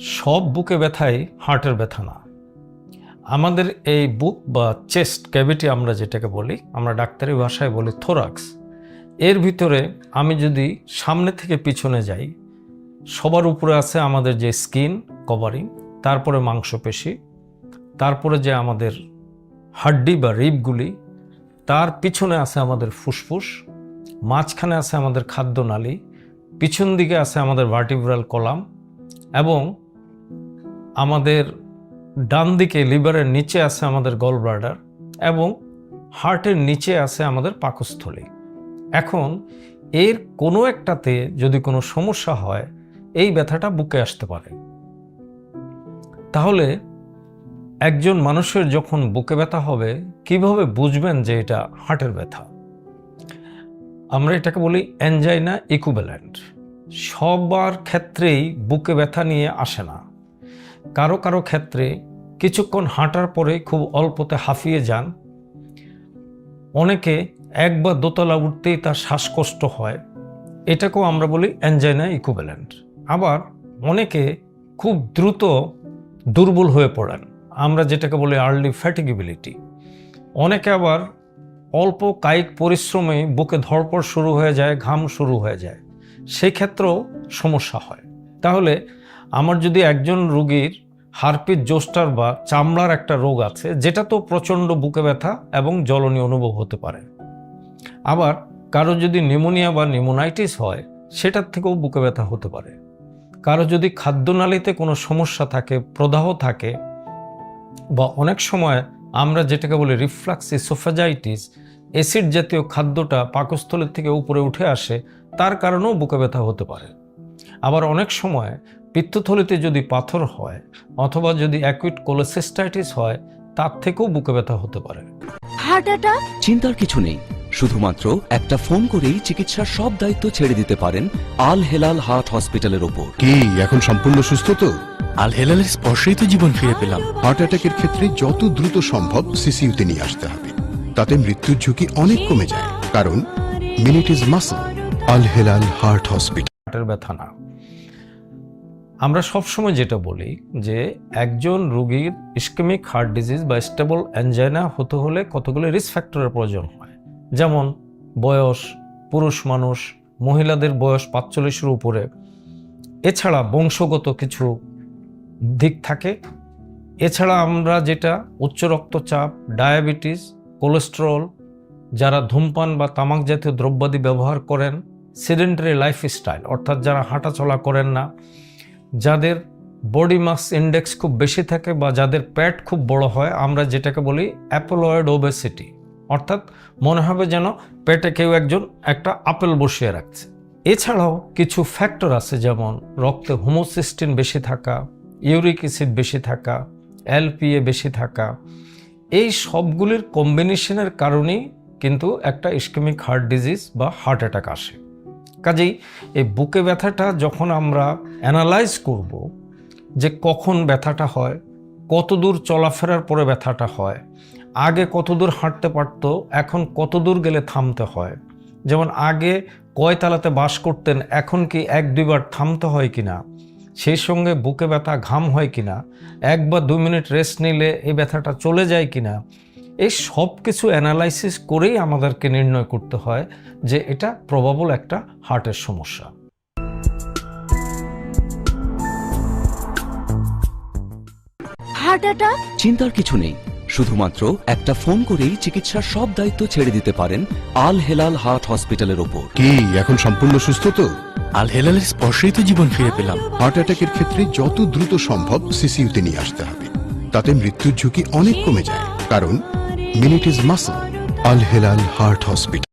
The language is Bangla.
সব বুকে ব্যথাই হার্টের ব্যথা না। আমাদের এই বুক বা চেস্ট ক্যাভিটি আমরা যেটাকে বলি, আমরা ডাক্তারি ভাষায় বলি থোরাক্স, এর ভিতরে আমি যদি সামনে থেকে পিছনে যাই, সবার উপরে আছে আমাদের যে স্কিন কভারিং, তারপরে মাংসপেশি, তারপরে যে আমাদের হাড্ডি বা রিপগুলি তার পিছনে আছে আমাদের ফুসফুস, মাঝখানে আছে আমাদের খাদ্যনালী, পিছন দিকে আছে আমাদের ভার্টিব্রাল কলাম এবং আমাদের ডান দিকে লিভারের নিচে আছে আমাদের গল ব্লাডার এবং হার্টের নিচে আছে আমাদের পাকস্থলী। এখন এর কোনো একটাতে যদি কোনো সমস্যা হয়, এই ব্যথাটা বুকে আসতে পারে। তাহলে একজন মানুষের যখন বুকে ব্যথা হবে, কীভাবে বুঝবেন যে এটা হার্টের ব্যথা? আমরা এটাকে বলি অ্যাঞ্জাইনা ইকুবেল্যান্ট সবার ক্ষেত্রেই বুকে ব্যথা নিয়ে আসে না। কারও কারও ক্ষেত্রে কিছুক্ষণ হাঁটার পরে খুব অল্পতে হাঁফিয়ে যান। অনেকে এক বা দোতলা উঠতেই তার শ্বাসকষ্ট হয়। এটাকেও আমরা বলি অ্যাঞ্জাইনা ইকুবেল্যান্ট আবার অনেকে খুব দ্রুত দুর্বল হয়ে পড়েন। আমরা যেটাকে বলি আর্লি ফ্যাটিগিবিলিটি অনেকে আবার অল্প কায়িক পরিশ্রমে বুকে ধরপড় শুরু হয়ে যায়, ঘাম শুরু হয়ে যায়। সেই ক্ষেত্রেও সমস্যা হয়। তাহলে আমার যদি একজন রুগীর হারপিত জোস্টার বা চামড়ার একটা রোগ আছে, যেটা তো প্রচণ্ড বুকে ব্যথা এবং জ্বলনি অনুভব হতে পারে। আবার কারও যদি নিউমোনিয়া বা নিউমোনাইটিস হয়, সেটার থেকেও বুকে ব্যথা হতে পারে। কারও যদি খাদ্যনালীতে কোনো সমস্যা থাকে, প্রদাহ থাকে, বা অনেক সময় আমরা যেটাকে বলি রিফ্লাক্স ইসোফাজাইটিস অ্যাসিড জাতীয় খাদ্যটা পাকস্থলের থেকে উপরে উঠে আসে, তার কারণেও বুকে ব্যথা হতে পারে। আবার অনেক সময় পিত্তথলিতে যদি পাথর হয় অথবা যদি অ্যাকুইট কোলোসিস্টাইটিস হয় তার থেকেও বুকে ব্যথা হতে পারে। Heart attack? চিন্তার কিছু নেই। শুধুমাত্র একটা ফোন করেই চিকিৎসার সব দায়িত্ব ছেড়ে দিতে পারেন আল হেলাল হার্ট হসপিটালের ওপর। কি এখন সম্পূর্ণ সুস্থ তো? আল হেলালের স্পর্শেই তো জীবন ফিরে পেলাম। হার্ট অ্যাটাকের ক্ষেত্রে যত দ্রুত সম্ভব সিসিইউতে নিয়ে আসতে হবে। তাতে মৃত্যুর ঝুঁকি অনেক কমে যায়। কারণ minute is muscle. Al Helal heart hospital. হার্টের ব্যথা না। আমরা সবসময় যেটা বলি যে একজন রোগীর ইস্কেমিক হার্ট ডিজিজ বা স্টেবল অ্যাঞ্জাইনা হতে হলে কতগুলো রিস্ক ফ্যাক্টরের প্রয়োজন হয়। যেমন বয়স, পুরুষ মানুষ, মহিলাদের বয়স পাঁচচল্লিশের উপরে। এছাড়া বংশগত কিছু দিক থাকে। এছাড়া আমরা যেটা উচ্চ রক্তচাপ, ডায়াবেটিস, কোলেস্টেরল, যারা ধূমপান বা তামাক জাতীয় দ্রব্যাদি ব্যবহার করেন, সেডেন্টারি লাইফস্টাইল, অর্থাৎ যারা হাঁটাচলা করেন না যাদের বডি মাস ইন্ডেক্স খুব বেশি থাকে বা যাদের পেট খুব বড় হয়, আমরা যেটাকে বলি অ্যাপোলয়েড ওবেসিটি অর্থাৎ মনে হবে যেন পেটে কেউ একজন একটা আপেল বসিয়ে রাখছে। এছাড়াও কিছু ফ্যাক্টর আছে, যেমন রক্তে হোমোসিস্টিন বেশি থাকা ইউরিক অ্যাসিড বেশি থাকা এলপিএ বেশি থাকা। এই সবগুলির কম্বিনেশনের কারণেই কিন্তু একটা ইস্কেমিক হার্ট ডিজিজ বা হার্ট অ্যাটাক আসে। কাজেই এই বুকে ব্যথাটা যখন আমরা অ্যানালাইজ করব যে কখন ব্যথাটা হয় কত দূর চলাফেরার পরে ব্যথাটা হয়, আগে কত দূর হাঁটতে পারতো, এখন কত দূর গেলে থামতে হয়, যেমন আগে কয় তালাতে বাস করতেন, এখন কি এক দুইবার থামতে হয় কিনা, সেই সঙ্গে বুকে ব্যথা ঘাম হয় কিনা, এক বা দু মিনিট রেস্ট নিলে এই ব্যথাটা চলে যায় কিনা এই সব কিছু অ্যানালাইসিস করেই আমাদেরকে নির্ণয় করতে হয় যে এটা প্রবাবল একটা হার্টের সমস্যা। হার্ট অ্যাটাক চিন্তার কিছু নেই। শুধুমাত্র একটা ফোন করেই চিকিৎসার সব দায়িত্ব ছেড়ে দিতে পারেন আল হেলাল হার্ট হসপিটালের ওপর। কি এখন সম্পূর্ণ সুস্থ তো? আল হেলালের স্পর্শেই তো জীবন ফিরে পেলাম। হার্ট অ্যাটাকের ক্ষেত্রে যত দ্রুত সম্ভব সিসিইউতে নিয়ে আসতে হবে। তাতে মৃত্যুর ঝুঁকি অনেক কমে যায়। কারণ minute is muscle Al Helal heart hospital